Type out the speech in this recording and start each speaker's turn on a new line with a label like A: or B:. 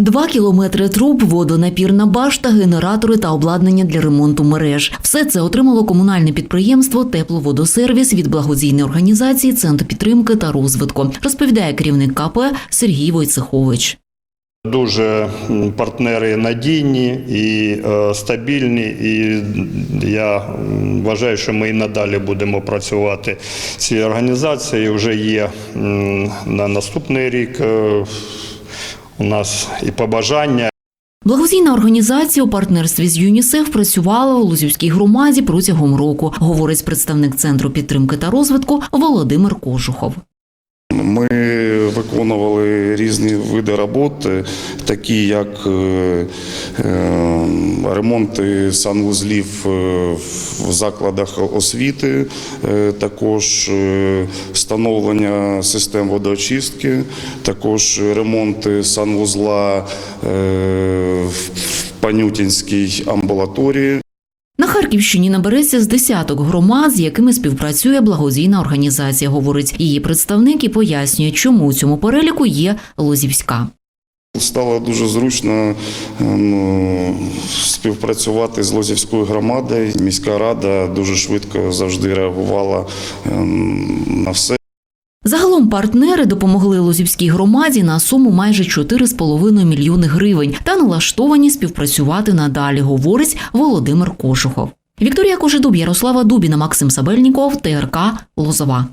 A: Два кілометри труб, водонапірна башта, генератори та обладнання для ремонту мереж. Все це отримало комунальне підприємство Тепловодосервіс від благодійної організації Центр підтримки та розвитку, розповідає керівник КП Сергій Войцехович.
B: Дуже партнери надійні і е, стабільні, і я вважаю, що ми і надалі будемо працювати цією організацією. Вже є на наступний рік е, у нас і побажання.
A: Благодійна організація у партнерстві з ЮНІСЕФ працювала у Лузівській громаді протягом року, говорить представник Центру підтримки та розвитку Володимир Кожухов.
C: Ми виконували різні види роботи, такі як е, е, ремонти санвузлів е, в закладах освіти, е, також е, встановлення систем водоочистки, також ремонти санвузла в Панютінській амбулаторії.
A: На Харківщині набереться з десяток громад, з якими співпрацює благодійна організація, говорить її представник і пояснює, чому у цьому переліку є Лозівська.
C: Стало дуже зручно ну, співпрацювати з Лозівською громадою. Міська рада дуже швидко завжди реагувала ем, на все.
A: Загалом партнери допомогли Лозівській громаді на суму майже 4,5 мільйони гривень та налаштовані співпрацювати надалі, говорить Володимир Кожухов. Вікторія Кожедуб, Ярослава Дубіна, Максим Сабельніков, ТРК Лозова.